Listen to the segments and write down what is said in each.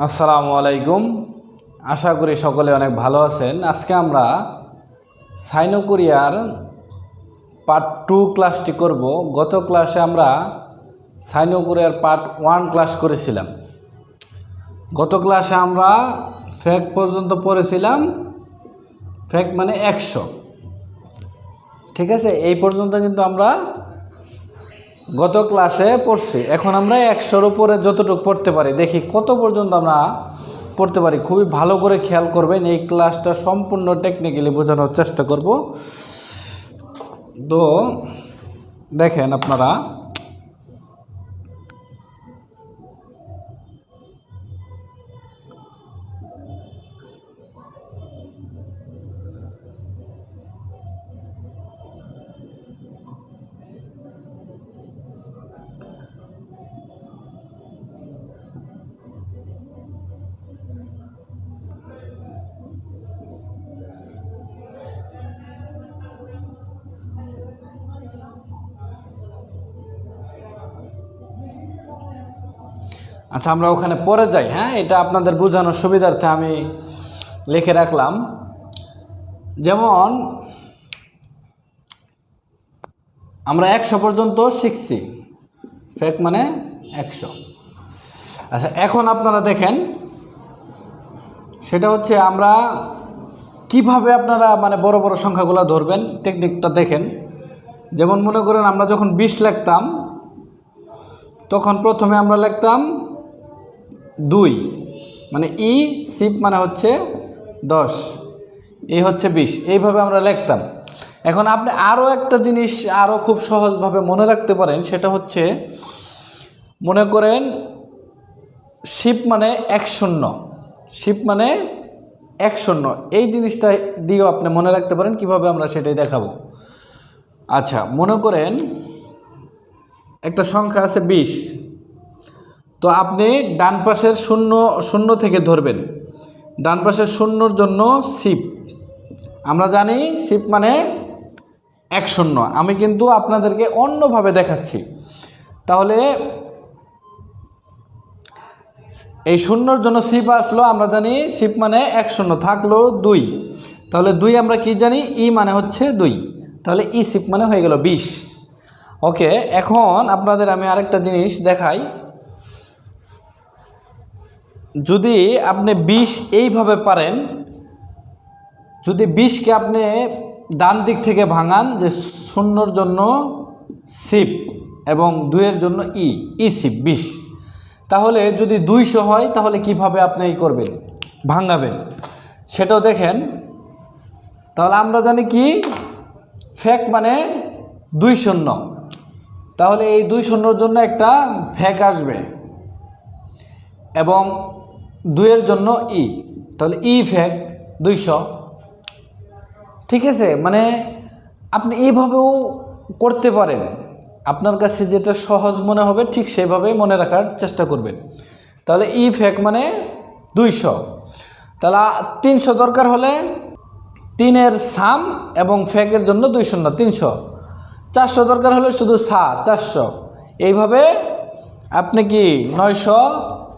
আসসালামু আলাইকুম। আশা করি সকলে অনেক ভালো আছেন। আজকে আমরা সাইনো কোরিয়ার পার্ট টু ক্লাসটি করব। গত ক্লাসে আমরা সাইনো কোরিয়ার পার্ট ওয়ান ক্লাস করেছিলাম। গত ক্লাসে আমরা ফ্যাক পর্যন্ত পড়েছিলাম। ফ্যাক মানে একশো। ঠিক আছে? এই পর্যন্ত কিন্তু আমরা গত ক্লাসে পড়ছি। এখন আমরা একশোর উপরে যতটুকু পড়তে পারি, দেখি কত পর্যন্ত আমরা পড়তে পারি। খুবই ভালো করে খেয়াল করবেন, এই ক্লাসটা সম্পূর্ণ টেকনিক্যালি বোঝানোর চেষ্টা করব। তো দেখেন আপনারা আচ্ছা আমরা ওখানে পরে যাই হ্যাঁ? এটা আপনাদের বোঝানোর সুবিধার্থে আমি লিখে রাখলাম। যেমন, আমরা একশো পর্যন্ত শিখছি। ফেক মানে একশো। আচ্ছা এখন আপনারা দেখেন, সেটা হচ্ছে আমরা কীভাবে আপনারা মানে বড় বড় সংখ্যাগুলো ধরবেন টেকনিকটা দেখেন। যেমন মনে করেন আমরা যখন বিশ লিখতাম, তখন প্রথমে আমরা লিখতাম দুই। মানে ই, সিপ মানে হচ্ছে দশ। এই হচ্ছে বিশ। এইভাবে আমরা লিখতাম। এখন আপনি আরও একটা জিনিস আরও খুব সহজভাবে মনে রাখতে পারেন, সেটা হচ্ছে, মনে করেন শিপ মানে এক শূন্য। শিপ মানে এক শূন্য। এই জিনিসটা দিয়েও আপনি মনে রাখতে পারেন, কীভাবে আমরা সেটাই দেখাবো। আচ্ছা মনে করেন একটা সংখ্যা আছে বিশ। তো আপনি ডান পাশের শূন্য শূন্য থেকে ধরবেন। ডান পাশের শূন্যর জন্য সিপ আমরা জানি সিপ মানে এক শূন্য। আমি কিন্তু আপনাদেরকে অন্যভাবে দেখাচ্ছি। তাহলে এই শূন্যর জন্য সিপ আসলো, আমরা জানি সিপ মানে এক শূন্য, থাকল দুই। তাহলে দুই আমরা কি জানি? ই মানে হচ্ছে দুই। তাহলে ই সিপ মানে হয়ে গেল বিশ। ওকে, এখন আপনাদের আমি আরেকটা জিনিস দেখাই। যদি আপনি বিষ এইভাবে পারেন, যদি বিষকে আপনি ডান দিক থেকে ভাঙান যে শূন্যর জন্য সিপ এবং দুইয়ের জন্য ই ই সিপ বিষ তাহলে যদি দুইশো হয়, তাহলে কীভাবে আপনি এই করবেন? ভাঙাবেন। সেটাও দেখেন। তাহলে আমরা জানি কি? ফ্যাক মানে দুই শূন্য। তাহলে এই দুই শূন্যর জন্য একটা ফ্যাক আসবে। এবং দুইয়ের জন্য ই। তাহলে ই ফ্যাক দুইশো। ঠিক আছে? মানে আপনি এইভাবেও করতে পারেন। আপনার কাছে যেটা সহজ মনে হবে, ঠিক সেভাবেই মনে রাখার চেষ্টা করবেন। তাহলে ই ফ্যাক মানে দুইশো। তাহলে তিনশো দরকার হলে তিনের সাম এবং ফ্যাকের জন্য দুই শূন্য তিনশো। চারশো দরকার হলে শুধু সা, চারশো। এইভাবে আপনি কি নয়শো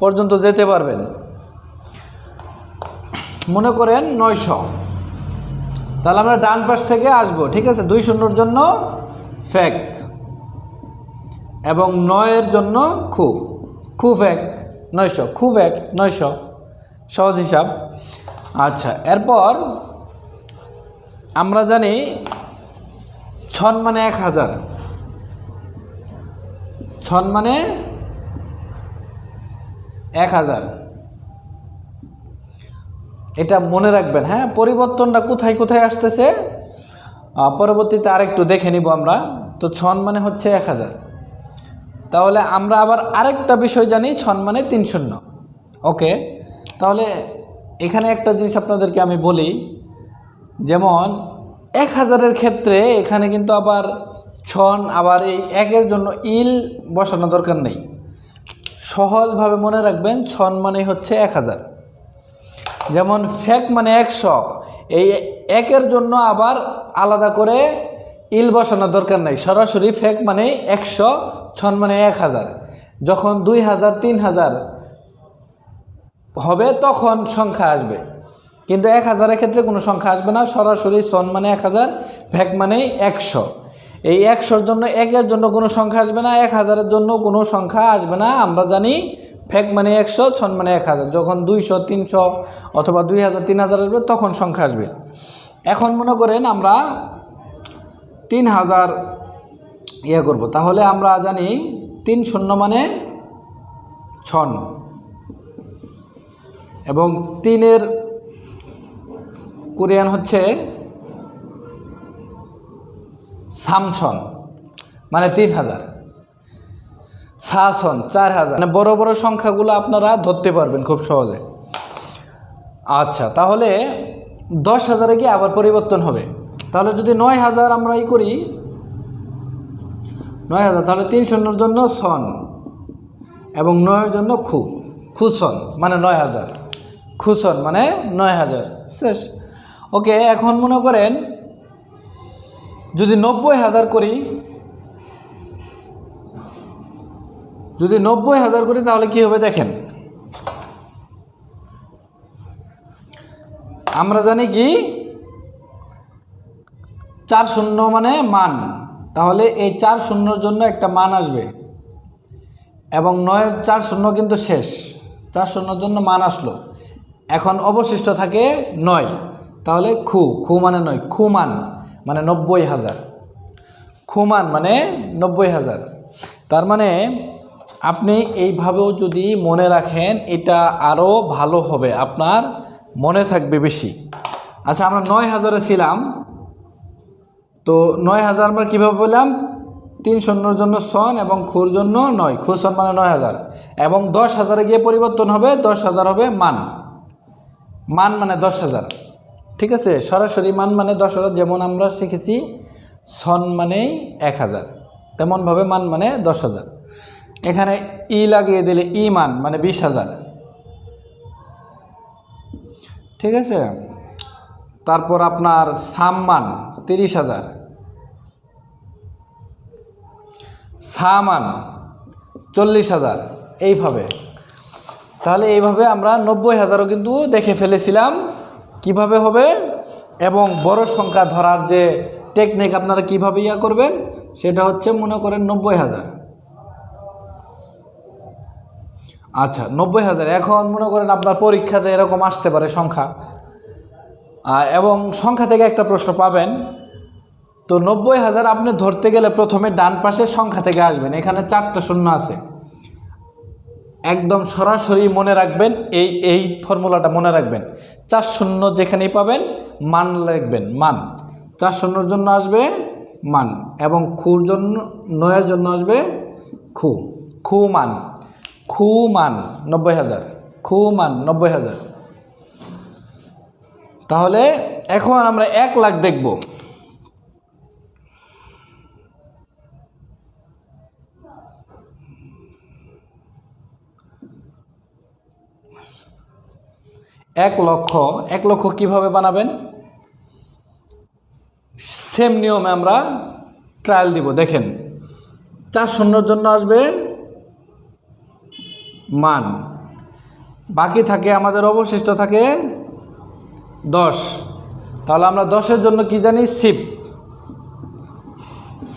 পর্যন্ত যেতে পারবেন। মনে করেন নয়শো। তাহলে আমরা ডান পাশ থেকে আসব, ঠিক আছে? দুই শূন্যর জন্য ফ্যাক এবং নয়ের জন্য খু। খুব এক নয়শো। খুব এক নয়শো। সহজ হিসাব। আচ্ছা এরপর আমরা জানি ছন মানে এক হাজার। ছন মানে এক হাজার। এটা মনে রাখবেন হ্যাঁ? পরিবর্তনটা কোথায় কোথায় আসতেছে? পরবর্তীতে আরেকটু দেখে নিব আমরা। তো ছন মানে হচ্ছে এক হাজার। তাহলে আমরা আবার আরেকটা বিষয় জানি, ছন মানে তিন শূন্য। ওকে? তাহলে এখানে একটা জিনিস আপনাদেরকে আমি বলি, যেমন এক হাজারের ক্ষেত্রে এখানে কিন্তু আবার ছন, আবার এই একের জন্য ইল বসানো দরকার নেই। সহজভাবে মনে রাখবেন, ছন মানে হচ্ছে এক হাজার। যেমন ফ্যাক মানে একশো এই একের জন্য আবার আলাদা করে ইল বসানোর দরকার নাই। সরাসরি ফেক মানে একশো, ছন মানে এক হাজার। যখন দুই হাজার, তিন হাজার হবে তখন সংখ্যা আসবে। কিন্তু এক হাজারের ক্ষেত্রে কোনো সংখ্যা আসবে না। সরাসরি সন মানে এক হাজার ভ্যাক মানে একশো। এই একশোর জন্য, একের জন্য কোনো সংখ্যা আসবে না। এক হাজারের জন্য কোনো সংখ্যা আসবে না। আমরা জানি ফ্যাক মানে একশো, ছন মানে এক হাজার। যখন দুইশো, তিনশো অথবা দুই হাজার, তিন হাজার আসবে, তখন সংখ্যা আসবে। এখন মনে করেন আমরা তিন হাজার ইয়ে করব। তাহলে আমরা জানি তিন শূন্য মানে ছন। এবং তিনের কোরিয়ান হচ্ছে সামছন মানে তিন হাজার। সাসন, চার হাজার। মানে বড় বড় সংখ্যাগুলো আপনারা ধরতে পারবেন খুব সহজে। আচ্ছা তাহলে দশ হাজারে কি আবার পরিবর্তন হবে? তাহলে যদি নয় হাজার আমরা ই করি, নয় হাজার, তাহলে তিন শূন্যর জন্য সন এবং নয়ের জন্য খু, খুসন মানে নয় হাজার। খুসন মানে নয় হাজার, শেষ। ওকে, এখন মনে করেন যদি নব্বই হাজার করি যদি নব্বই হাজার করি, তাহলে কি হবে দেখেন? আমরা জানি কি? চার শূন্য মানে মান। তাহলে এই চার শূন্যর জন্য একটা মান আসবে। এবং নয়ের চার শূন্য কিন্তু শেষ। চার শূন্যর জন্য মান আসলো। এখন অবশিষ্ট থাকে নয়। তাহলে খু। খু মানে নয়। খুমান মানে নব্বই হাজার। খুমান মানে নব্বই হাজার। তার মানে আপনি এইভাবেও যদি মনে রাখেন, এটা আরও ভালো হবে, আপনার মনে থাকবে বেশি। আচ্ছা আমরা নয় হাজারে ছিলাম। তো নয় হাজার আমরা কীভাবে বললাম তিন শূন্যর জন্য সন এবং খুর জন্য নয়। খুর সন মানে নয় হাজার। এবং দশ হাজারে গিয়ে পরিবর্তন হবে, দশ হাজার হবে মান। মান মানে দশ হাজার। ঠিক আছে? সরাসরি মান মানে দশ হাজার, যেমন আমরা শিখেছি, সন মানেই এক হাজার। তেমনভাবে মান মানে দশ হাজার। এখানে ই লাগিয়ে দিলে ই মান মানে বিশ হাজার। ঠিক আছে? তারপর আপনার সাম্মান, তিরিশ হাজার। সামান, চল্লিশ হাজার। এইভাবে। তাহলে এইভাবে আমরা নব্বই হাজারও কিন্তু দেখে ফেলেছিলাম। কীভাবে হবে? এবং বড় সংখ্যা ধরার যে টেকনিক আপনারা কীভাবে ইয়া করবেন, সেটা হচ্ছে মনে করেন নব্বই হাজার। আচ্ছা নব্বই হাজার। এখন মনে করেন আপনার পরীক্ষাতে এরকম আসতে পারে সংখ্যা। এবং সংখ্যা থেকে একটা প্রশ্ন পাবেন, তো নব্বই হাজার আপনি ধরতে গেলে প্রথমে ডান পাশে সংখ্যা থেকে আসবেন, এখানে চারটা শূন্য আছে। একদম সরাসরি মনে রাখবেন, এই এই ফর্মুলাটা মনে রাখবেন। চার শূন্য যেখানেই পাবেন, মান লিখবেন, মান। চার শূন্যর জন্য আসবে মান, এবং খুর জন্য, নয়ের জন্য আসবে খু। খু মান। খু মান নব্বই হাজার। খু মান নব্বই হাজার। তাহলে এখন আমরা এক লাখ দেখব। এক লক্ষ এক লক্ষ কীভাবে বানাবেন? সেম নিয়মে আমরা ট্রায়াল দিব, দেখেন। চার শূন্যর জন্য আসবে মান। বাকি থাকে আমাদের অবশিষ্ট থাকে দশ। তাহলে আমরা দশের জন্য কি জানি? শিব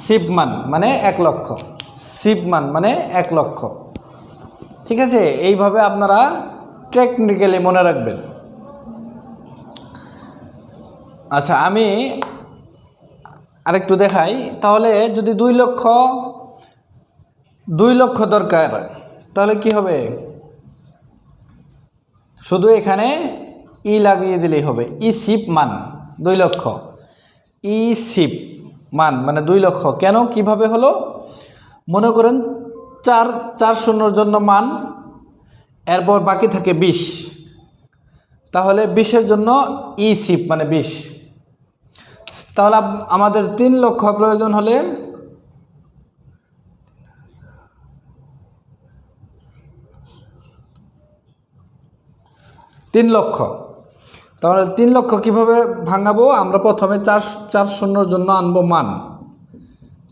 শিব মান মানে এক লক্ষ। শিব মান মানে এক লক্ষ। ঠিক আছে? এইভাবে আপনারা টেকনিক্যালি মনে রাখবেন। আচ্ছা আমি আরেকটু দেখাই। তাহলে যদি দুই লক্ষ দুই লক্ষ দরকার তাহলে কি হবে? শুধু এখানে ই লাগিয়ে দিলেই হবে। ই সিপ মান, দুই লক্ষ। ই সিপ মান মানে দুই লক্ষ। কেন? কীভাবে হলো? মনে করেন চার চার শূন্যর জন্য মান, এরপর বাকি থাকে বিশ। তাহলে বিশের জন্য ই সিপ মানে বিশ। তাহলে আমাদের তিন লক্ষ প্রয়োজন হলে তিন লক্ষ। তাহলে তিন লক্ষ কীভাবে ভাঙাবো? আমরা প্রথমে চার চার শূন্যর জন্য আনব মান।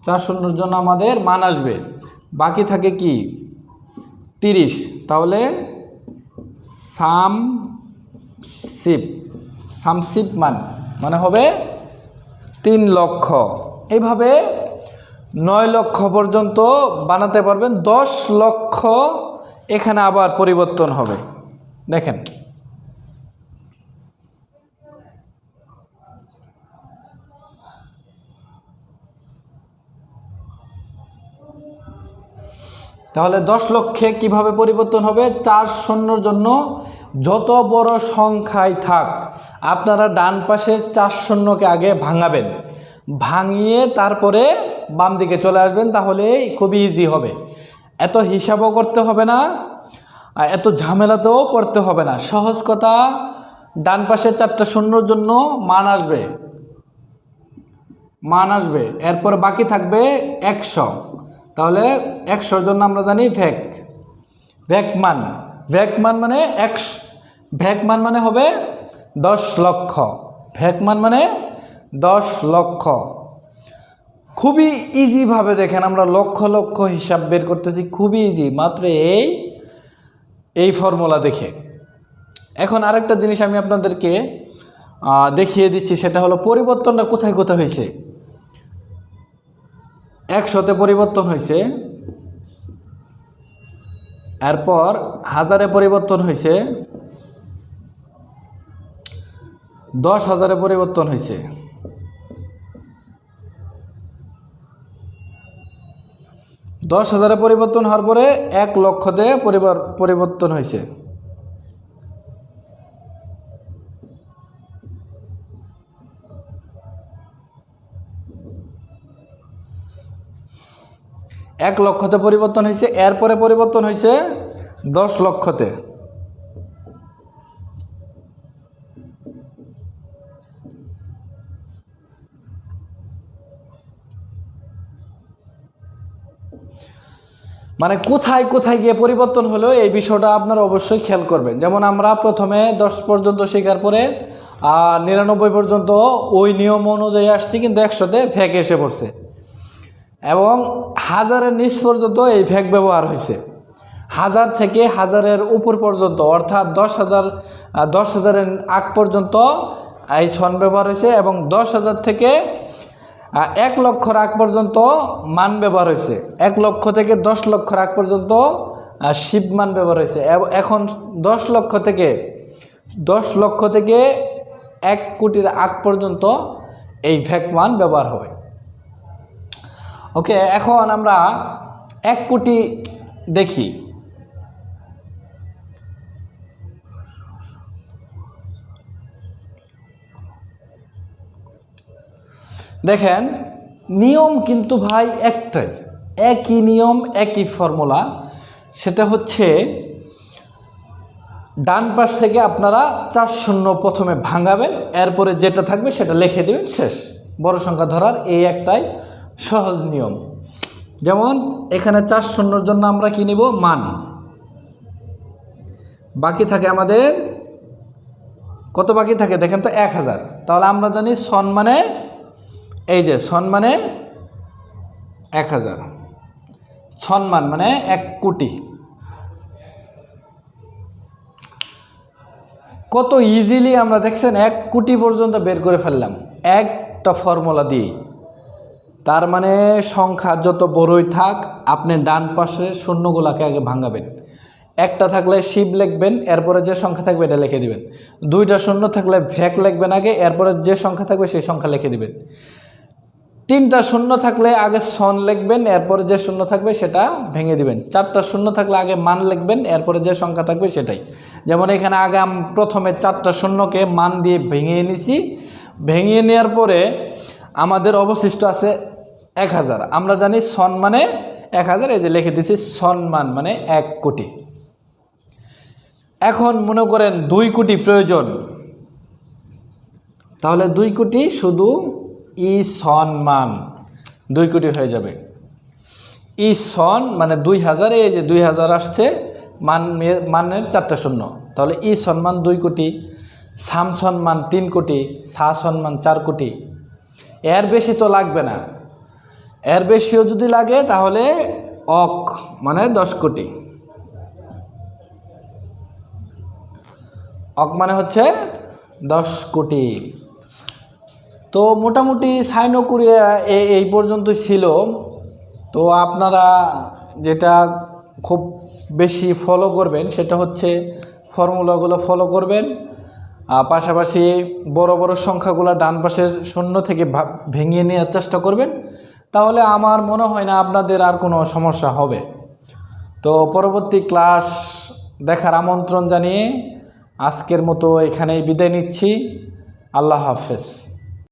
চার শূন্যর জন্য আমাদের মান আসবে। বাকি থাকে কি? তিরিশ। তাহলে সাম সিপ সামসিপ মান। মানে হবে তিন লক্ষ। এইভাবে নয় লক্ষ পর্যন্ত বানাতে পারবেন। দশ লক্ষ এখানে আবার পরিবর্তন হবে। দেখেন। তাহলে দশ লক্ষে কীভাবে পরিবর্তন হবে? চার শূন্যর জন্য যত বড় সংখ্যায় থাক, আপনারা ডান পাশের চার শূন্যকে আগে ভাঙাবেন। ভাঙিয়ে তারপরে বাম দিকে চলে আসবেন, তাহলে খুবই ইজি হবে। এত হিসাবও করতে হবে না, আর এত ঝামেলাতেও পড়তে হবে না। সহজ কথা, ডান পাশের চারটা শূন্যর জন্য মান আসবে। মান আসবে। এরপর বাকি থাকবে একশো। তাহলে একশোর জন্য আমরা জানি ভ্যাক ভ্যাকমান ভ্যাকমান মানে একশ ভ্যাকমান মানে হবে দশ লক্ষ। ভ্যাকমান মানে দশ লক্ষ। খুবই ইজিভাবে দেখেন আমরা লক্ষ লক্ষ হিসাব বের করতেছি, খুবই ইজি মাত্র এই এই ফর্মুলা দেখে। এখন আরেকটা জিনিস আমি আপনাদেরকে দেখিয়ে দিচ্ছি, সেটা হলো পরিবর্তনটা কোথায় কোথায় হয়েছে? একশোতে পরিবর্তন হয়েছে এরপর হাজারে পরিবর্তন হয়েছে দশ হাজারে পরিবর্তন হয়েছে দশ হাজারে পরিবর্তন হওয়ার পরে এক লক্ষতে পরিবার পরিবর্তন হয়েছে এক লক্ষতে পরিবর্তন হয়েছে এরপরে পরিবর্তন হয়েছে দশ লক্ষতে। মানে কোথায় কোথায় গিয়ে পরিবর্তন হলো, এই বিষয়টা আপনারা অবশ্যই খেয়াল করবেন। যেমন আমরা প্রথমে দশ পর্যন্ত শেখার পরে, আর নিরানব্বই পর্যন্ত ওই নিয়ম অনুযায়ী আসছি, কিন্তু একশোতে ফ্যাক এসে পড়ছে। এবং হাজারের নিচ পর্যন্ত এই ফ্যাক ব্যবহার হয়েছে। হাজার থেকে হাজারের উপর পর্যন্ত, অর্থাৎ দশ হাজার দশ হাজারের আগ পর্যন্ত এই ছন ব্যবহার হয়েছে এবং দশ হাজার থেকে এক লক্ষর আগ পর্যন্ত মান ব্যবহার হয়েছে। এক লক্ষ থেকে দশ লক্ষর আগ পর্যন্ত শিব মান ব্যবহার হয়েছে। এখন দশ লক্ষ থেকে, দশ লক্ষ থেকে এক কোটির আগ পর্যন্ত এই ভ্যাক মান ব্যবহার হবে। ওকে, এখন আমরা এক কোটি দেখি। দেখেন, নিয়ম কিন্তু ভাই একটাই। একই নিয়ম, একই ফর্মুলা। সেটা হচ্ছে, ডান পাশ থেকে আপনারা চার শূন্য প্রথমে ভাঙাবেন, এরপরে যেটা থাকবে সেটা লিখে দেবেন, শেষ। বড় সংখ্যা ধরার এই একটাই সহজ নিয়ম। যেমন, এখানে চার শূন্যর জন্য আমরা কি নিব? মান। বাকি থাকে আমাদের, কত বাকি থাকে? দেখেন তো, এক হাজার। তাহলে আমরা জানি সন মানে এই যে সন মানে এক হাজার। সম্মান মানে এক কোটি। কত ইজিলি আমরা দেখছেন, এক কোটি পর্যন্ত বের করে ফেললাম। একটা ফর্মুলা দিয়ে। তার মানে সংখ্যা যত বড়ই থাক, আপনি ডান পাশে শূন্যগুলাকে আগে ভাঙাবেন। একটা থাকলে শিব লিখবেন, এরপরে যে সংখ্যা থাকবে এটা লিখে দিবেন। দুইটা শূন্য থাকলে ভ্যাক লিখবেন আগে, এরপরে যে সংখ্যা থাকবে সেই সংখ্যা লিখে দিবেন। তিনটা শূন্য থাকলে আগে সন লিখবেন, এরপরে যে শূন্য থাকবে সেটা ভেঙে দিবেন। চারটা শূন্য থাকলে আগে মান লিখবেন, এরপরে যে সংখ্যা থাকবে সেটাই। যেমন এখানে আগে আমি প্রথমে চারটা শূন্যকে মান দিয়ে ভেঙে নিছি। ভেঙে নেওয়ার পরে আমাদের অবশিষ্ট আছে এক হাজার। আমরা জানি সন মানে এক হাজার, এই যে লিখে দিছি সম্মান মানে এক কোটি। এখন মনে করেন দুই কোটি প্রয়োজন। তাহলে দুই কোটি শুধু ই সম্মান দুই কোটি হয়ে যাবে। ই সন মানে দুই হাজার, এই যে দুই হাজার আসছে, মান মানের চারটা শূন্য। তাহলে ই সম্মান দুই কোটি, সাম সম্মান তিন কোটি, সা সম্মান চার কোটি এর বেশি তো লাগবে না। এর বেশিও যদি লাগে, তাহলে অক মানে দশ কোটি। অক মানে হচ্ছে দশ কোটি। তো মোটামুটি সাইন কোরিয়া এই পর্যন্ত ছিল। তো আপনারা যেটা খুব বেশি ফলো করবেন, সেটা হচ্ছে ফর্মুলাগুলো ফলো করবেন। পাশাপাশি বড় বড় সংখ্যাগুলো ডান পাশের শূন্য থেকে ভেঙে নেওয়ার চেষ্টা করবেন। তাহলে আমার মনে হয় না আপনাদের আর কোনো সমস্যা হবে। তো পরবর্তী ক্লাস দেখার আমন্ত্রণ জানিয়ে আজকের মতো এখানেই বিদায় নিচ্ছি। আল্লাহ হাফেজ।